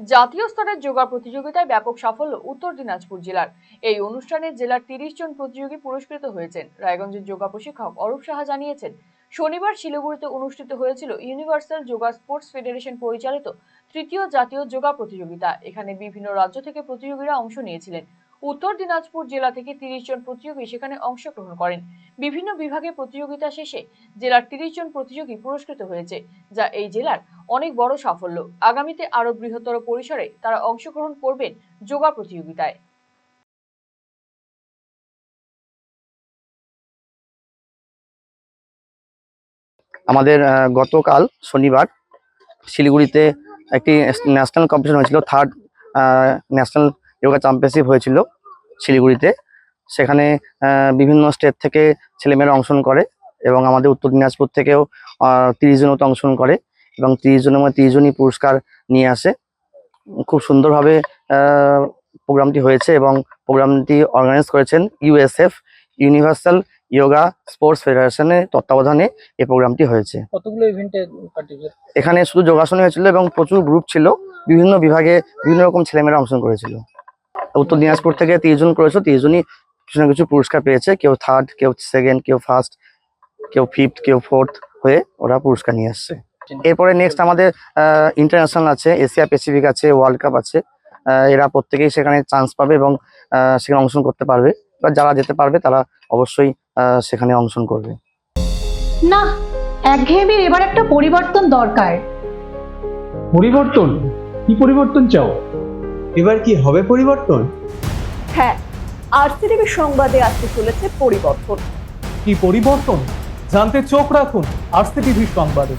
জাতীয় স্তরের যোগা প্রতিযোগিতায় ব্যাপক সাফল্য উত্তর দিনাজপুর জেলার। এই অনুষ্ঠানে জেলার তিরিশ জন প্রতিযোগী পুরস্কৃত হয়েছেন। রায়গঞ্জের যোগা প্রশিক্ষক অরূপ সাহা জানিয়েছেন, শনিবার শিলিগুড়িতে অনুষ্ঠিত হয়েছিল ইউনিভার্সাল যোগা স্পোর্টস ফেডারেশন পরিচালিত তৃতীয় জাতীয় যোগা প্রতিযোগিতা। এখানে বিভিন্ন রাজ্য থেকে প্রতিযোগীরা অংশ নিয়েছিলেন। উত্তর দিনাজপুর জেলা থেকে তিরিশ জন প্রতিযোগী সেখানে অংশগ্রহণ করেন। বিভিন্ন বিভাগে প্রতিযোগিতা শেষে জেলার তিরিশ জন প্রতিযোগী পুরস্কৃত হয়েছে, যা এই জেলার অনেক বড় সাফল্য। আগামীতে আরও বৃহত্তর পরিসরে তারা অংশগ্রহণ করবেন যোগা প্রতিযোগিতায়। আমাদের গতকাল শনিবার শিলিগুড়িতে একটি ন্যাশনাল কম্পিটিশন হয়েছিল থার্ড ন্যাশনাল যোগা চ্যাম্পিয়নশিপ হয়েছিল শিলিগুড়িতে। সেখানে বিভিন্ন স্টেট থেকে ছেলেমেয়েরা অংশগ্রহণ করে এবং আমাদের উত্তর দিনাজপুর থেকেও তিরিশ জন মতো অংশগ্রহণ করে এবং তিরিশ জনের মধ্যে তিরিশ জনই পুরস্কার নিয়ে আসে। খুব সুন্দরভাবে প্রোগ্রামটি হয়েছে এবং প্রোগ্রামটি অর্গানাইজ করেছেন ইউএসএফ ইউনিভার্সাল যোগা স্পোর্টস ফেডারেশনের তত্ত্বাবধানে এই প্রোগ্রামটি হয়েছে। কতগুলো ইভেন্টে এখানে শুধু যোগাসন হয়েছিল এবং প্রচুর গ্রুপ ছিল। বিভিন্ন বিভাগে বিভিন্ন রকম ছেলেমেয়েরা অংশগ্রহণ করেছিল। উত্তর দিনাজপুর থেকে তিরিশ জন করেছিল তিরিশ জনই কিছু না কিছু পুরস্কার পেয়েছে। কেউ থার্ড কেউ সেকেন্ড কেউ ফার্স্ট কেউ ফিফথ কেউ ফোর্থ হয়ে ওরা পুরস্কার নিয়ে আসছে। এরপরে নেক্সট আমাদের ইন্টারন্যাশনাল আছে এশিয়া প্যাসিফিক আছে ওয়ার্ল্ড কাপ আছে। এরা প্রত্যেকেই সেখানে চান্স পাবে এবং সেখানে অংশগ্রহণ করতে পারবে। বা যারা যেতে পারবে তারা অবশ্যই আহ, সেখানে অংশগ্রহণ করবে। না একঘেয়েমির এবার একটা পরিবর্তন দরকার। পরিবর্তন? কি পরিবর্তন চাও? এবার কি হবে পরিবর্তন? হ্যাঁ আরসিটিভি সংবাদে আসতে চলেছে পরিবর্তন। কি পরিবর্তন? জানতে চোখ রাখুন আরসিটিভি সংবাদে।